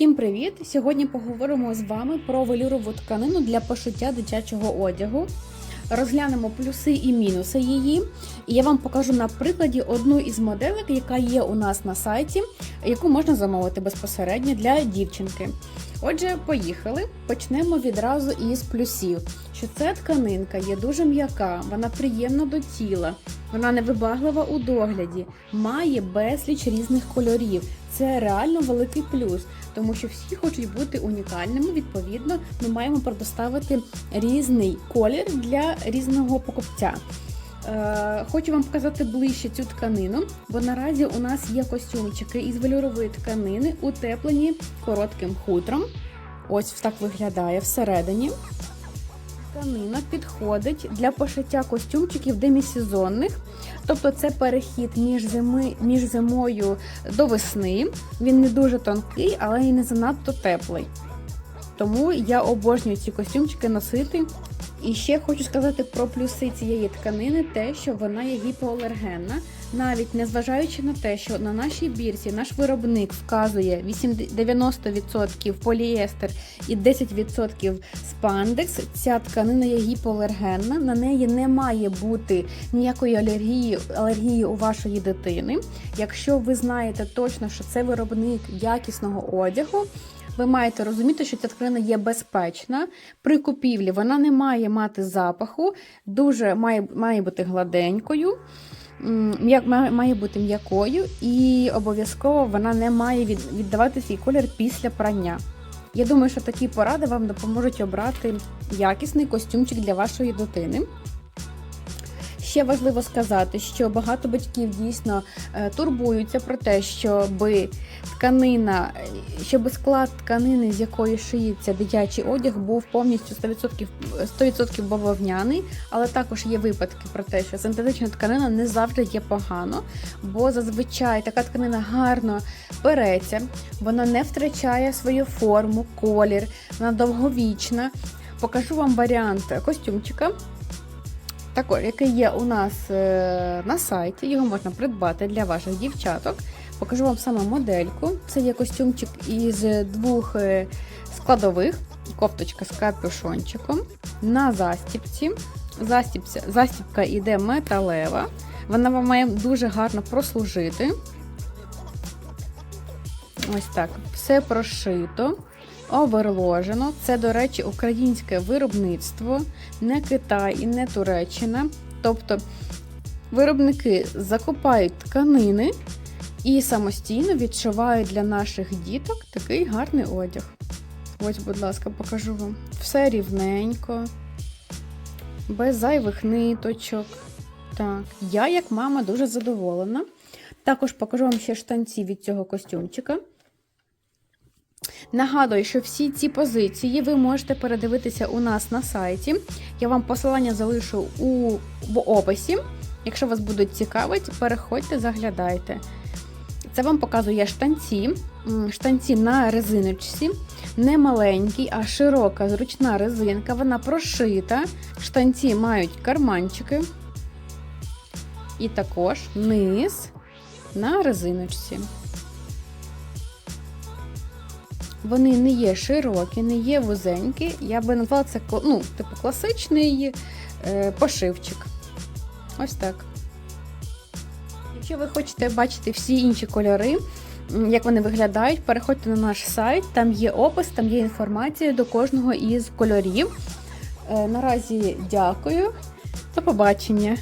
Всім привіт! Сьогодні поговоримо з вами про велюрову тканину для пошиття дитячого одягу. Розглянемо плюси і мінуси її. І я вам покажу на прикладі одну із моделек, яка є у нас на сайті, яку можна замовити безпосередньо для дівчинки. Отже, поїхали. Почнемо відразу із плюсів. Що ця тканинка є дуже м'яка, вона приємна до тіла, вона невибаглива у догляді, має безліч різних кольорів. Це реально великий плюс, тому що всі хочуть бути унікальними. Відповідно, ми маємо предоставити різний колір для різного покупця. Е, Хочу вам показати ближче цю тканину, бо наразі у нас є костюмчики із велюрової тканини, утеплені коротким хутром. Ось так виглядає всередині. Тканина підходить для пошиття костюмчиків демісезонних, тобто це перехід між зими, між зимою до весни. Він не дуже тонкий, але і не занадто теплий. Тому я обожнюю ці костюмчики носити. І ще хочу сказати про плюси цієї тканини, те, що вона є гіпоалергенна, навіть незважаючи на те, що на нашій бірці наш виробник вказує 80 90% поліестер і 10% спандекс. Ця тканина є гіпоалергенна, на неї не має бути ніякої алергії, алергії у вашої дитини. Якщо ви знаєте точно, що це виробник якісного одягу. Ви маєте розуміти, що ця тканина є безпечна при купівлі. Вона не має мати запаху, дуже має має бути гладенькою, має має бути м'якою, і обов'язково вона не має від, віддавати свій колір після прання. Я думаю, що такі поради вам допоможуть обрати якісний костюмчик для вашої дитини. Ще важливо сказати, що багато батьків дійсно е, турбуються про те, щоб тканина, щоб склад тканини, з якої шиється дитячий одяг, був повністю 100%, 100% бавовняний, але також є випадки про те, що синтетична тканина не завжди є погано, бо зазвичай така тканина гарно переться, вона не втрачає свою форму, колір, вона довговічна. Покажу вам варіант костюмчика. Також, який є у нас е, на сайті, його можна придбати для ваших дівчаток. Покажу вам саме модельку. Це є костюмчик із двох е, складових, кофточка з капюшончиком. На застіпці. Застіпця, застіпка йде металева. Вона вам має дуже гарно прослужити. Ось так. Все прошито. Оверложено. Це, до речі, українське виробництво, не Китай і не Туреччина. Тобто виробники закупають тканини і самостійно відшивають для наших діток такий гарний одяг. Ось, будь ласка, покажу вам. Все рівненько, без зайвих ниточок. Так, я, як мама, дуже задоволена. Також покажу вам ще штанці від цього костюмчика. Нагадую, що всі ці позиції ви можете передивитися у нас на сайті. Я вам посилання залишу у в описі. Якщо вас будуть цікавити, переходьте, заглядайте. Це вам показує штанці. Штанці на резиночці. Не маленький, а широка, зручна резинка. Вона прошита. Штанці мають карманчики. І також низ на резиночці. Вони не є широкі, не є вузенькі. Я би назвала це ну, типу класичний е, пошивчик. Ось так. Якщо ви хочете бачити всі інші кольори, як вони виглядають, переходьте на наш сайт, там є опис, там є інформація до кожного із кольорів. Е, наразі дякую. До побачення!